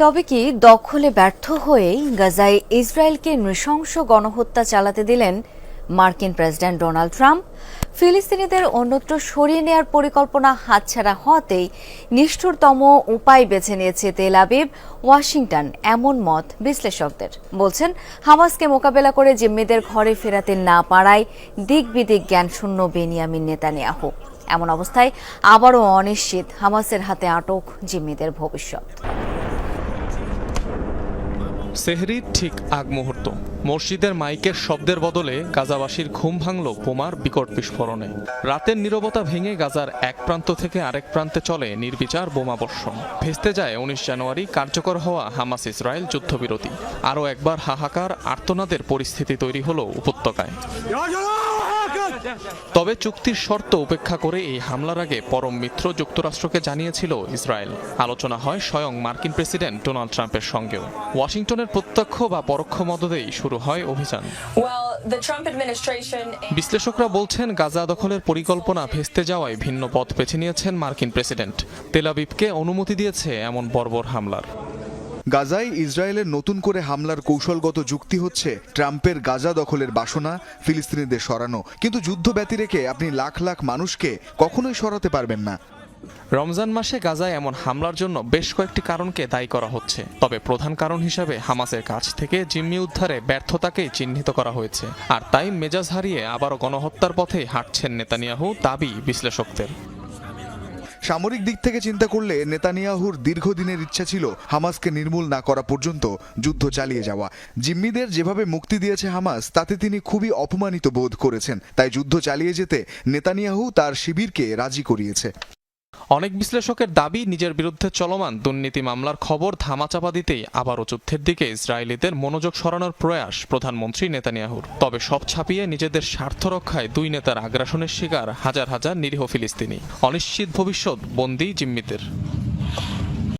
তবে কি দখলে ব্যর্থ হয়েই গাজায় ইসরায়েলকে নৃশংস গণহত্যা চালাতে দিলেন মার্কিন প্রেসিডেন্ট ডোনাল্ড ট্রাম্প। ফিলিস্তিনিদের অন্যত্র সরিয়ে নেয়ার পরিকল্পনা হাতছাড়া হওয়াতেই নিষ্ঠুরতম উপায় বেছে নিয়েছে তেল আবিব, ওয়াশিংটন, এমন মত বিশ্লেষকদের। বলছেন, হামাসকে মোকাবেলা করে জিম্মিদের ঘরে ফেরাতে না পারায় দিক বিদিক জ্ঞানশূন্য বেনিয়ামিন নেতানিয়াহু। এমন অবস্থায় আবারও অনিশ্চিত হামাসের হাতে আটক জিম্মিদের ভবিষ্যৎ। সেহরির ঠিক আগ মুহূর্ত। মসজিদের মাইকের শব্দের বদলে গাজাবাসীর ঘুম ভাঙল বোমার বিকট বিস্ফোরণে। রাতের নীরবতা ভেঙে গাজার এক প্রান্ত থেকে আরেক প্রান্তে চলে নির্বিচার বোমাবর্ষণ ভেস্তে যায় উনিশ জানুয়ারি কার্যকর হওয়া হামাস ইসরায়েল যুদ্ধবিরতি। আরও একবার হাহাকার, আর্তনাদের পরিস্থিতি তৈরি হলো উপত্যকায়। তবে চুক্তির শর্ত উপেক্ষা করে এই হামলার আগে পরম মিত্র যুক্তরাষ্ট্রকে জানিয়েছিল ইসরায়েল। আলোচনা হয় স্বয়ং মার্কিন প্রেসিডেন্ট ডোনাল্ড ট্রাম্পের সঙ্গেও। ওয়াশিংটনের প্রত্যক্ষ বা পরোক্ষ মদদেই শুরু হয় অভিযান। বিশ্লেষকরা বলছেন গাজা দখলের পরিকল্পনা ভেস্তে যাওয়ায় ভিন্ন পথ বেছে নিয়েছেন মার্কিন প্রেসিডেন্ট। তেলাবিবকে অনুমতি দিয়েছে এমন বর্বর হামলার। গাজায় ইসরায়েলের নতুন করে হামলার কৌশলগত যুক্তি হচ্ছে ট্রাম্পের গাজা দখলের বাসনা ফিলিস্তিনিদের সরানো। কিন্তু যুদ্ধ ব্যতি রেখে আপনি লাখ লাখ মানুষকে কখনোই সরাতে পারবেন না। রমজান মাসে গাজায় এমন হামলার জন্য বেশ কয়েকটি কারণকে দায়ী করা হচ্ছে। তবে প্রধান কারণ হিসাবে হামাসের কাছ থেকে জিম্মি উদ্ধারে ব্যর্থতাকেই চিহ্নিত করা হয়েছে। আর তাই মেজাজ হারিয়ে আবারও গণহত্যার পথে হাঁটছেন নেতানিয়াহু দাবি বিশ্লেষকদের। সামরিক দিক থেকে চিন্তা করলে নেতানিয়াহুর দীর্ঘদিনের ইচ্ছা ছিল হামাসকে নির্মূল না করা পর্যন্ত যুদ্ধ চালিয়ে যাওয়া। জিম্মিদের যেভাবে মুক্তি দিয়েছে হামাস, তাতে তিনি খুবই অপমানিত বোধ করেছেন। তাই যুদ্ধ চালিয়ে যেতে নেতানিয়াহু তার শিবিরকে রাজি করিয়েছে। অনেক বিশ্লেষকের দাবি, নিজের বিরুদ্ধে চলমান দুর্নীতি মামলার খবর ধামাচাপা দিতেই আবারও যুদ্ধের দিকে ইসরায়েলিদের মনোযোগ সরানোর প্রয়াস প্রধানমন্ত্রী নেতানিয়াহুর। তবে সব ছাপিয়ে নিজেদের স্বার্থ রক্ষায় দুই নেতার আগ্রাসনের শিকার হাজার হাজার নিরীহ ফিলিস্তিনি। অনিশ্চিত ভবিষ্যৎ বন্দি জিম্মিদের।